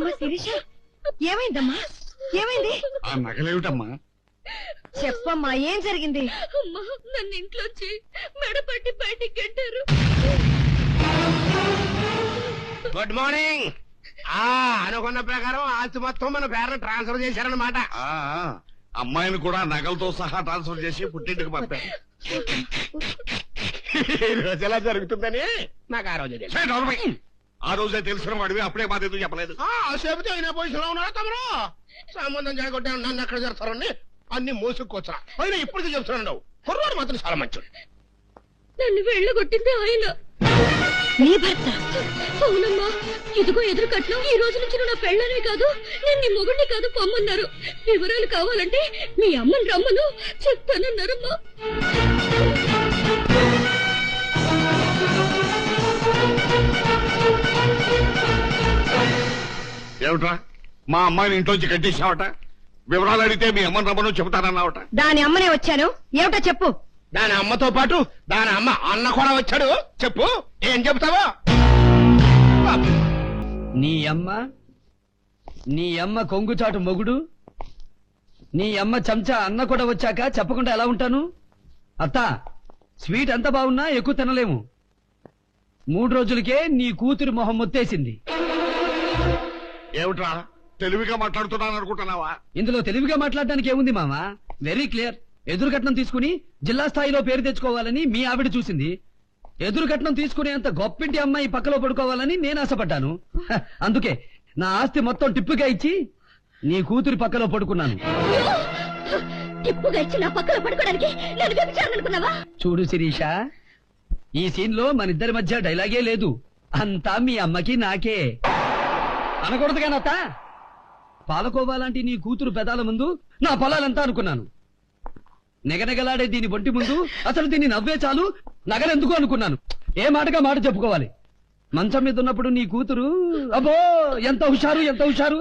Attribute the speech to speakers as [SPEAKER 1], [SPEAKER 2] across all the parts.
[SPEAKER 1] అమ్మ శిరీష. ఏమైందమ్మా? ఏమైంది?
[SPEAKER 2] ఆ నగలేమిటమ్మా?
[SPEAKER 1] చెప్పమ్మా ఏం జరిగింది?
[SPEAKER 3] అమ్మా నన్ను ఇంట్లోంచి మెడపట్టి బయటికి గంటారు.
[SPEAKER 4] గుడ్ మార్నింగ్ ఆ అనుకున్న ప్రకారం ఆస్తి మొత్తం మన పేరు ట్రాన్స్ఫర్ చేశారన్నమాట.
[SPEAKER 2] ఆ ఆ, అమ్మాయిని కూడా నగలతో సహా ట్రాన్స్ఫర్ చేసి పుట్టింటికి పంపారు.
[SPEAKER 4] ఈ రోజు ఎలా జరుగుతుందని నాకు ఆ రోజు తెలుసు.
[SPEAKER 2] ఆ రోజే తెలిసిన వాడివి అప్పుడే మాది ఎందుకు చెప్పలేదు?
[SPEAKER 4] ఆ, చెబితే అయినా పొజిషన్లో ఉన్నారా తమరు? సంబంధం చేయగొట్టే నన్ను ఎక్కడ చేస్తారని అన్ని మోసుకొచ్చా అయినా ఇప్పుడు చెప్తున్నాడు కుర్రాడు మాత్రం చాలా మంచోడు.
[SPEAKER 3] నన్ను వెళ్ళగొట్టింది ఆయన.
[SPEAKER 1] నీ భర్త.
[SPEAKER 3] అవునమ్మా ఇదిగో ఎదురు కట్నం. ఈ రోజు నుంచి నా పెళ్ళనే కాదు నేను నీ మొగుడిని కాదు పొమ్మన్నారు. వివరాలు కావాలంటే మీ అమ్మని రమ్మను చెప్తానన్నారమ్మా.
[SPEAKER 2] ఏమిట్రా? మా అమ్మాయిని ఇంట్లోంచి కట్టేసావట వివరాలు అడిగితే మీ అమ్మని రమ్మను చెబుతానన్నావట?
[SPEAKER 1] దాని అమ్మనే వచ్చాను. ఏమిటో చెప్పు.
[SPEAKER 4] దాని అమ్మతో పాటు దాని అమ్మ అన్న కూడా వచ్చాడు. చెప్పు. ఏం చెప్తావా
[SPEAKER 5] నీ అమ్మ నీ అమ్మ కొంగుచాటు మొగుడు నీ అమ్మ చెంచా అన్న కూడా వచ్చాక చెప్పకుండా ఎలా ఉంటాను? అత్త స్వీట్ ఎంత బాగున్నా ఎక్కువ తినలేము. మూడు రోజులకే నీ కూతురు మొహం మొత్తేసింది.
[SPEAKER 2] ఏమిట్రా? తెలివిగా మాట్లాడుతున్నాను అనుకుంటున్నావా?
[SPEAKER 5] ఇందులో తెలివిగా మాట్లాడడానికి ఏముంది మామ? వెరీ క్లియర్ ఎదురు కట్నం తీసుకుని జిల్లా స్థాయిలో పేరు తెచ్చుకోవాలని మీ ఆవిడ చూసింది. ఎదురు కట్నం తీసుకునేంత గొప్పింటి అమ్మాయి పక్కలో పడుకోవాలని నేను ఆశపడ్డాను. హ, అందుకే నా ఆస్తి మొత్తం టిప్పుగా ఇచ్చి నీ కూతురి పక్కలో పడుకున్నాను.
[SPEAKER 3] టిప్పుగా ఇచ్చి నా పక్కన పడుకోవడానికి నేను వ్యభిచారనుకున్నావా?
[SPEAKER 5] చూడు శిరీష ఈ సీన్లో మన ఇద్దరి మధ్య డైలాగే లేదు. అంతా మీ అమ్మకి నాకే. అనకూడదు కానత్త పాలకోవా లాంటి నీ కూతురు పెదాల ముందు నా పొలాలంతా అనుకున్నాను. నెగనెగలాడే దీని ఒంటి ముందు అసలు దీన్ని నవ్వే చాలు నగలెందుకు అనుకున్నాను. ఏ మాటగా మాట చెప్పుకోవాలి? మంచం మీద ఉన్నప్పుడు నీ కూతురు అబ్బో ఎంత హుషారు ఎంత హుషారు.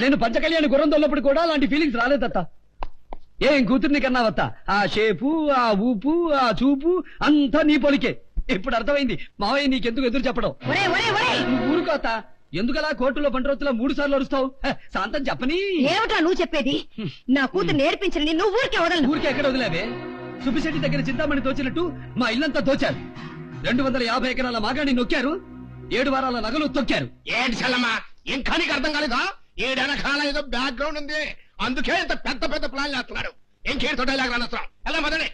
[SPEAKER 5] నేను పంచకళ్యాణి గుర్రం తోలినప్పుడు కూడా అలాంటి ఫీలింగ్స్ రాలేదత్త. ఏం కూతుర్ని కన్నావత్త? ఆ షేపు ఆ ఊపు ఆ చూపు అంతా నీ పొలికే. ఇప్పుడు అర్థమైంది. మావయ్య నీకెందుకు ఎదురు చెప్పడం? ఊరుకోత ఎందుకలా కోర్టులో బండ్రోతులో మూడు సార్లు అరుస్తావు? శాంతం చెప్పని.
[SPEAKER 1] ఏమిటా నువ్వు చెప్పేది? నా కూతురు నేర్పించని నువ్వు ఊరికే వదలను.
[SPEAKER 5] ఊరికి ఎక్కడ వదిలేవే? సుబ్బిశెట్టి దగ్గర చింతామణి దోచినట్టు మా ఇల్లంతా దోచారు రెండు వందల యాభై ఎకరాల మాగాణి నొక్కారు. ఏడు వారాల నగలు తొక్కారు.
[SPEAKER 4] ఏంటి చల్లమ్మా ఇంకా నీకు అర్థం కాలేదా? ఏడనకాల ఏదో బ్యాక్గ్రౌండ్ ఉంది. అందుకే ఇంత పెద్ద పెద్ద ప్లాన్ చేస్తున్నాడు ఇంకేంతో డైలాగ్ రానవసరం ఎలా మొదలే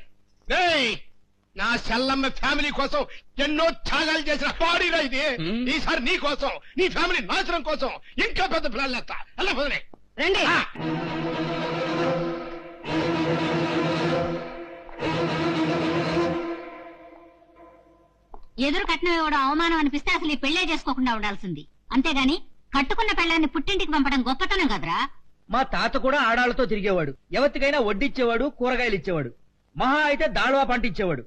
[SPEAKER 4] నా చెల్లమ్మ ఫ్యామిలీ కోసం ఎన్నో త్యాగాలు చేసిన బాడీలో ఇది. ఈసారి నీ కోసం నీ ఫ్యామిలీ నాశనం కోసం ఇంకా పెద్ద ప్లాన్ మొదలే
[SPEAKER 1] రండి.
[SPEAKER 6] ఎదురు కట్నం ఇవ్వడం అవమానం అనిపిస్తే అసలు ఈ పెళ్ళే చేసుకోకుండా ఉండాల్సింది. అంతేగాని కట్టుకున్న పెళ్ళాన్ని పుట్టింటికి పంపడం గొప్పతనం కదరా?
[SPEAKER 7] మా తాత కూడా ఆడాళ్ళతో తిరిగేవాడు. ఎవరికైనా వడ్డిచ్చేవాడు కూరగాయలు ఇచ్చేవాడు మహా అయితే దాళవా పంట ఇచ్చేవాడు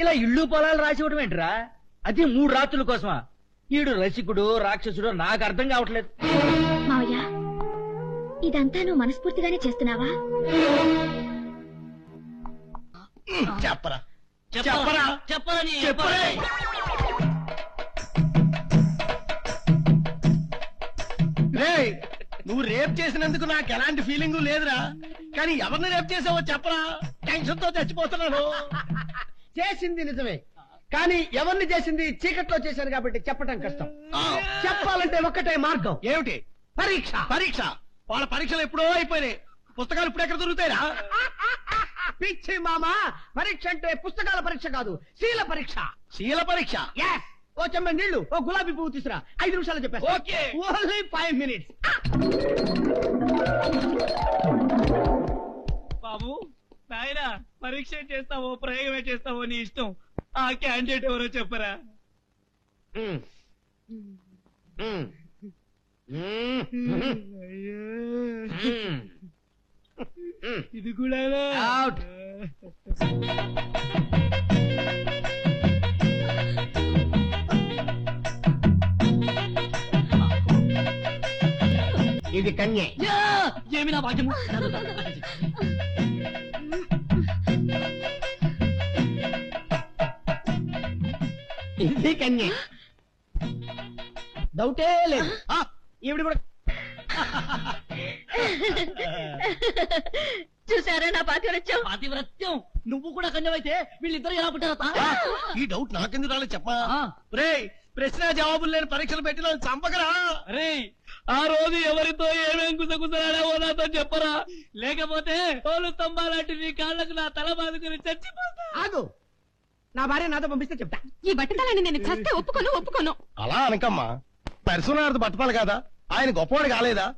[SPEAKER 7] ఇలా ఇళ్ళు పొలాలు రాసివ్వడం ఏంట్రా? అది మూడు రాత్రుల కోసమా? ఈడు రసికుడు రాక్షసుడు నాకు అర్థం కావట్లేదు.
[SPEAKER 3] మావయ్య ఇదంతా నువ్వు మనస్ఫూర్తిగానే చేస్తున్నావా?
[SPEAKER 4] చెప్పరా.
[SPEAKER 7] చెప్పరా. చెప్పరే
[SPEAKER 4] రేయ్ నువ్వు రేప్ చేసినందుకు నాకు ఎలాంటి ఫీలింగ్ లేదురా. కానీ ఎవరిని రేప్ చేసావో చెప్పరా. టెన్షన్తో చచ్చిపోతున్నాను.
[SPEAKER 7] చేసింది నిజమే. కానీ ఎవరిని చేసింది? చీకట్లో చేశాను కాబట్టి చెప్పటం కష్టం. చెప్పాలంటే ఒక్కటే మార్గం.
[SPEAKER 4] ఏమిటి?
[SPEAKER 7] పరీక్ష.
[SPEAKER 4] పరీక్ష. వాళ్ళ పరీక్షలు ఎప్పుడో అయిపోయినాయి. పుస్తకాలు ఇప్పుడు ఎక్కడ దొరుకుతాయిరా?
[SPEAKER 7] పిచ్చి మామ పరీక్ష అంటే పుస్తకాల పరీక్ష కాదు శీల పరీక్ష.
[SPEAKER 4] శీల పరీక్ష!
[SPEAKER 7] ఓ చెమ్మ నీళ్ళు ఓ గులాబీ పువ్వు తీసురా ఐదు నిమిషాలు చెప్పేస్తా.
[SPEAKER 4] ఓకే.
[SPEAKER 7] ఓన్లీ ఫైవ్ మినిట్స్
[SPEAKER 8] బాబు నాయన పరీక్ష చేస్తావో ప్రయోగమే చేస్తావో నీ ఇష్టం. ఆ క్యాండిడేట్ ఎవరో చెప్పరా. ఇది కూడా.
[SPEAKER 4] ఇది కన్యే.
[SPEAKER 5] ఏమి నా భాగ్యము
[SPEAKER 4] ఇది కన్యే.
[SPEAKER 7] డౌటే లేదు.
[SPEAKER 4] ఆ,
[SPEAKER 7] ఈవిడ కూడా.
[SPEAKER 1] చూసారా నా పాతివరత్యం?
[SPEAKER 8] పాతివ్రత్యం? నువ్వు కూడా కన్యమైతే వీళ్ళిద్దరు ఎలా పుట్టారు
[SPEAKER 4] ఈ డౌట్ నాకెందుకు రాలేదు చెప్పా. రే ప్రశ్న జవాబులు లేని పరీక్షలు పెట్టిన చంపకరా.
[SPEAKER 8] అరే ఆ రోజు ఎవరితో ఏమేం గుసగుసలాడావో నాతో చెప్పరా? లేకపోతే తోలు స్తంభాలాంటి నీ కాళ్ళకు నా తల బాదుకుని చచ్చిపోతా.
[SPEAKER 7] ఆగు. నా భార్య నాతో పంపిస్తే చెప్తా.
[SPEAKER 1] ఈ బట్టతలని నేను చస్తే ఒప్పుకోను ఒప్పుకోను.
[SPEAKER 4] అలా అనకమ్మా. పరశునారది బట్టతాలు కాదా? ఆయన గొప్పవాడు కాలేదా?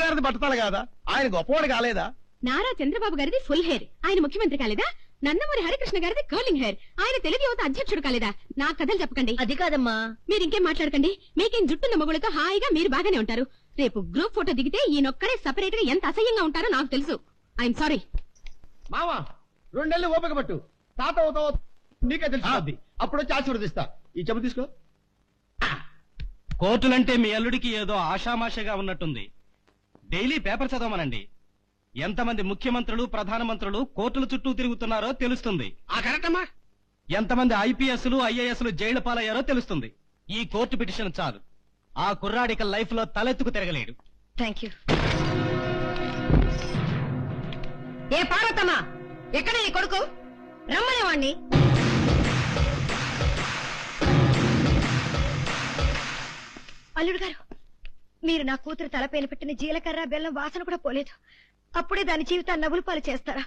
[SPEAKER 4] గారిది బట్టతాలు కాదా? ఆయన గొప్పవాడు కాలేదా?
[SPEAKER 1] నారా చంద్రబాబు గారిది ఫుల్ హెయిర్. ఆయన ముఖ్యమంత్రి కాలేదా? నందమూరి హరికృష్ణ గారిది కర్లింగ్ హెయిర్. ఆయన తెలుగు యువత అధ్యక్షుడు కాలేదా? నా కథలు చెప్పకండి. అది కాదమ్మా. మీరు ఇంకేం మాట్లాడకండి? మీకేం జుట్టున్న మొగులతో హాయిగా మీరు బాగానే ఉంటారు. రేపు గ్రూప్ ఫోటో దిగితే ఈయనొక్కడే సపరేట్గా ఎంత అసహ్యంగా ఉంటారో నాకు తెలుసు. I'm sorry.
[SPEAKER 7] మావా రెండు నెలలు ఓపిక పట్టు. తాత అవుతావు నీకే తెలిసిపోద్ది అప్పుడు వచ్చి ఆశీర్వదిస్తా. ఈ చెప్పు తీసుకో.
[SPEAKER 8] కోర్టులంటే మీ అల్లుడికి ఏదో ఆషామాషగా ఉన్నట్టుంది. డైలీ పేపర్ చదవమనండి. ఎంతమంది ముఖ్యమంత్రులు ప్రధానమంత్రులు కోర్టుల చుట్టూ తిరుగుతున్నారో తెలుస్తుంది.
[SPEAKER 4] ఆ కరెక్ట్ అమ్మా
[SPEAKER 8] ఎంతమంది ఐపీఎస్లు ఐఏఎస్లు జైలు పాలయ్యారో తెలుస్తుంది. ఈ కోర్టు పిటిషన్ చాలు. ఆ కుర్రాడిక లైఫ్లో తలెత్తుకు తిరగలేడు.
[SPEAKER 1] థ్యాంక్ యూ ఏ పార్వతమ్మా ఎక్కడ నీ కొడుకు? రమ్మనే అల్లుడు గారు మీరు నా కూతురు తలపైన పెట్టిన జీలకర్ర బెల్లం వాసన కూడా పోలేదు. అప్పుడే దాని జీవితాన్ని నవ్వులు పాలు చేస్తారా?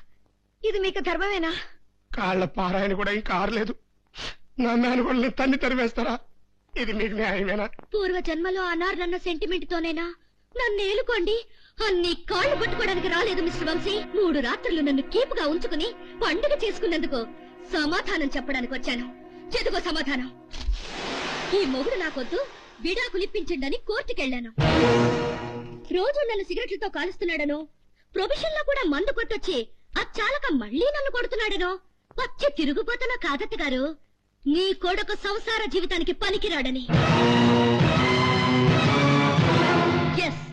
[SPEAKER 1] ఇది మీకు ధర్మమేనా?
[SPEAKER 4] కాళ్ళ పారాయణ కూడా ఇంకా ఆరలేదు. నా మేనగోళ్ళని తన్ని తరివేస్తారా? ఇది మీకు న్యాయమేనా?
[SPEAKER 3] పూర్వ జన్మలో అనార్నన్న సెంటిమెంట్ తోనేనా నన్ను ఏలుకోండి. అన్ని కాళ్ళు పట్టుకోవడానికి రాలేదు మిస్టర్ వంశీ. మూడు రాత్రులు నన్ను కీపుగా ఉంచుకుని పండుగ చేసుకున్నందుకు సమాధానం చెప్పడానికి వచ్చాను. చెదుగో సమాధానం. ఈ మొగుడు నాకొద్దు. విడాకులిప్పించండని కోర్టుకెళ్ళాను రోజు నన్ను సిగరెట్లతో కాలుస్తున్నాడను. ప్రొఫెషన్లో కూడా మందు కొట్టొచ్చి ఆ చాలక మళ్ళీ నన్ను కొడుతున్నాడను. పచ్చి తిరుగుపోతున్న కాదత్త గారు నీ కొడుకు సంసార జీవితానికి పనికిరాడని. ఎస్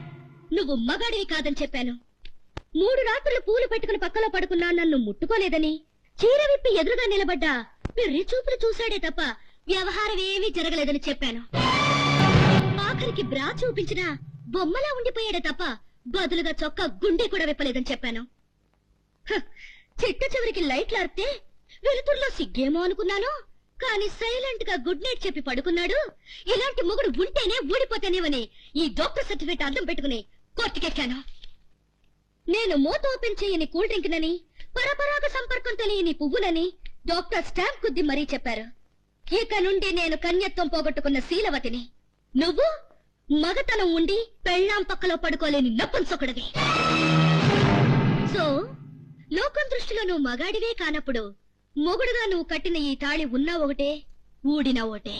[SPEAKER 3] నువ్వు మగాడివి కాదని చెప్పాను. మూడు రాత్రులు పూలు పెట్టుకుని పక్కలో పడుకున్నా నన్ను ముట్టుకోలేదని. చీర విప్పి ఎదురుగా నిలబడ్డా పెర్రి చూపులు చూశాడే తప్ప వ్యవహారం ఏమీ జరగలేదని చెప్పాను. ఆఖరికి బ్రా చూపించినా బొమ్మలా ఉండిపోయాడే తప్ప బదులుగా చొక్కా గుండె కూడా విప్పలేదని చెప్పాను. హ, చివరికి లైట్లు అర్పితే వెలుతురులో సిగ్గేమో అనుకున్నాను. కానీ సైలెంట్గా గుడ్ నైట్ చెప్పి పడుకున్నాడు. ఇలాంటి మొగుడు ఉంటేనే ఊడిపోతానేవని ఈ డాక్టర్ సర్టిఫికేట్ అద్దం పెట్టుకుని కోర్టుకెక్కాను. నేను మూత ఓపెన్ చేయని కూల్ డ్రింక్ నని పరపరాగ సంపర్కం తెలియని పువ్వులని డాక్టర్ స్టాంప్ కుద్ది మరీ చెప్పారు. ఇక నుండి నేను కన్యత్వం పోగొట్టుకున్న శీలవతిని. నువ్వు మగతనం ఉండి పెళ్ళాం పక్కలో పడుకోలేని నపుంసకుడివి సో లోకం దృష్టిలో నువ్వు మగాడివే కానప్పుడు మొగుడుగా నువ్వు కట్టిన ఈ తాళి ఉన్నా ఒకటే ఊడినా ఒకటే.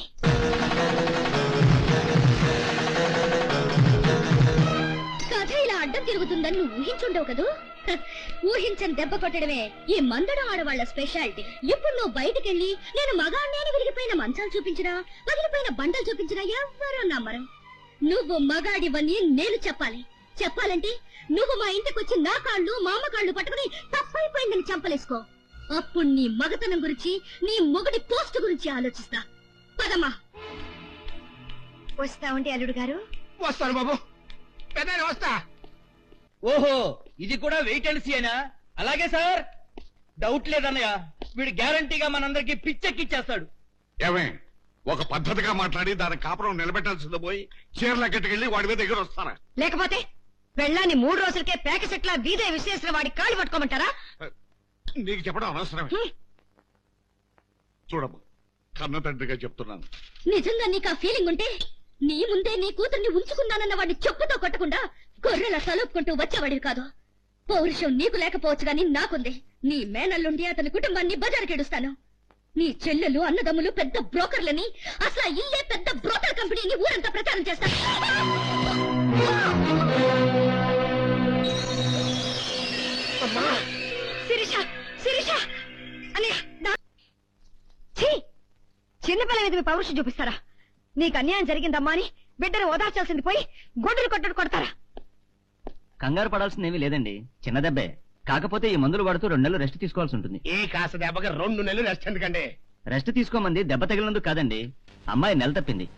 [SPEAKER 3] కథ తిరుగుతుందని నువ్వు ఊహించుండవు కదూ? ఊహించని దెబ్బ కొట్టడమే ఈ మందడం ఆడవాళ్ళ స్పెషాలిటీ. ఇప్పుడు నువ్వు బయటకెళ్ళి నేను మగాడిని అని విరిగిపోయిన మంచాలు చూపించినా వదిలిపోయిన బండలు చూపించినా ఎవ్వరూ నమ్మరు. నువ్వు మగాడివని నేను చెప్పాలి. చెప్పాలంటే నువ్వు మా ఇంటికి వచ్చి నా కాళ్ళు మామ కాళ్ళు పట్టుకుని తప్పైపోయిందని చంపలేసుకో. అప్పుడు నీ మగతనం గురించి నీ మొగడి పోస్ట్ గురించి ఆలోచిస్తా. పదమ్మా.
[SPEAKER 1] వస్తా ఉండి అల్లుడు గారు?
[SPEAKER 4] వస్తాను బాబు. పెద్ద వస్తా
[SPEAKER 7] ఓహో ఇది కూడా వెయిట్ అండ్ సీనా అలాగే సార్. డౌట్ లేదన్నయ్య. వీడు గ్యారంటీగా మనందరికి పిచ్చెక్కిచ్చేస్తాడు.
[SPEAKER 2] ఏమే ఒక పద్ధతిగా మాట్లాడి దాని కాపురం నిలబెట్టాల్సింది పోయి చీరల కట్టుకెళ్ళి వాడి మీద దగ్గర వస్తారా?
[SPEAKER 1] లేకపోతే పెళ్ళాన్ని మూడు రోజులకే ప్యాక సెట్ల వీధే విశ్వేశ్వర వాడి కాళ్ళు పట్టుకోమంటారా?
[SPEAKER 2] నీకు చెప్పడం అనవసరమే.
[SPEAKER 1] హ్మ్.
[SPEAKER 2] చూడమ్మా కన్న తండ్రిగా చెప్తున్నాను.
[SPEAKER 3] నిజంగా నీకు ఆ ఫీలింగ్ ఉంటే నీ ముందే నీ కూతుర్ని ఉంచుకున్నానన్న వాడిని చెప్పుతో కొట్టకుండా గొర్రెల తలుపుకుంటూ వచ్చేవాడివి కాదు. పౌరుషం నీకు లేకపోవచ్చు గాని నాకుంది. నీ మేనల్లుండి అతని కుటుంబాన్ని బజారుకెడుస్తాను నీ చెల్లెలు అన్నదమ్ములు పెద్ద బ్రోకర్లని అసలు ఆ ఇల్లే పెద్ద బ్రోకర్ కంపెనీని ఊరంతా ప్రచారం చేస్తా.
[SPEAKER 1] శిరీష! శిరీష! ఛీ! చిన్నపిల్ల మీద మీ పౌరుషం చూపిస్తారా? నీకు అన్యాయం జరిగిందమ్మా అని బిడ్డను ఓదార్చాల్సింది పోయి గొడ్డులు కొట్టడు కొడతారా?
[SPEAKER 9] కంగారు పడాల్సిందేమీ లేదండి. చిన్న దెబ్బే. కాకపోతే ఈ మందులు వాడుతూ రెండు నెలలు రెస్ట్ తీసుకోవాల్సి ఉంటుంది.
[SPEAKER 4] ఈ కాస్త దెబ్బకి రెండు నెలలు రెస్ట్ ఎందుకండి?
[SPEAKER 9] రెస్ట్ తీసుకోమంది దెబ్బ తగిలినందుకు కాదండి. అమ్మాయి నెల తప్పింది.